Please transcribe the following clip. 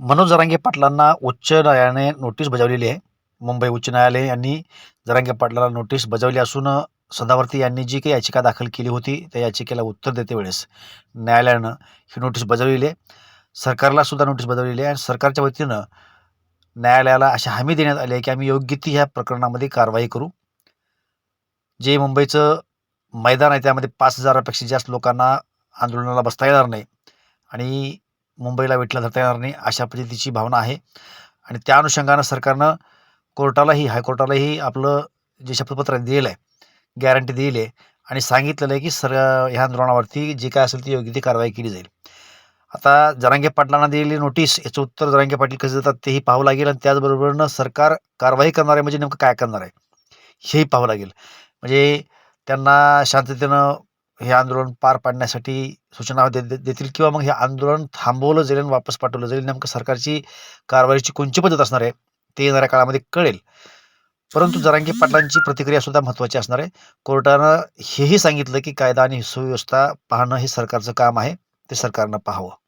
मनोज जरांगे पाटलांना उच्च न्यायालयाने नोटीस बजावलेली आहे. मुंबई उच्च न्यायालय यांनी जरांगे पाटलाला नोटीस बजावली असून सदावर्ती यांनी जी काही याचिका दाखल केली होती त्या याचिकेला उत्तर देते वेळेस न्यायालयानं ही नोटीस बजावलेली आहे. सरकारला सुद्धा नोटीस बजावलेली आहे आणि सरकारच्या वतीनं न्यायालयाला अशी हमी देण्यात आली आहे की आम्ही योग्य ती ह्या प्रकरणामध्ये कारवाई करू. जे मुंबईचं मैदान आहे त्यामध्ये पाच हजारापेक्षा जास्त लोकांना आंदोलनाला बसता येणार नाही. आणि मुंबईला विटला धरता येणार नाही अशा पद्धतीची भावना आहे. आणि त्या अनुषंगानं सरकारनं कोर्टालाही हायकोर्टालाही आपलं जे शपथपत्र दिलेलं आहे गॅरंटी दिली आहे आणि सांगितलेलं आहे की सर ह्या आंदोलनावरती जे काय असेल ती योग्य ती कारवाई केली जाईल. आता जरांगे पाटलांना दिलेली नोटीस याचं उत्तर जरांगे पाटील कसं देतात तेही पाहावं लागेल आणि त्याचबरोबरनं सरकार कारवाई करणार आहे म्हणजे नेमकं काय करणार आहे हेही पाहावं लागेल. म्हणजे त्यांना शांततेनं हे आंदोलन पार पाडण्यासाठी सूचना दे देतील किंवा मग हे आंदोलन थांबवलं जाईल आणि वापस पाठवलं जाईल नेमकं सरकारची कारवाईची कोणची पद्धत असणार आहे ते येणाऱ्या काळामध्ये कळेल. परंतु जरांगी पाटलांची प्रतिक्रिया सुद्धा महत्त्वाची असणार आहे. कोर्टानं हेही सांगितलं की कायदा आणि सुव्यवस्था पाहणं हे सरकारचं काम आहे ते सरकारनं पाहावं.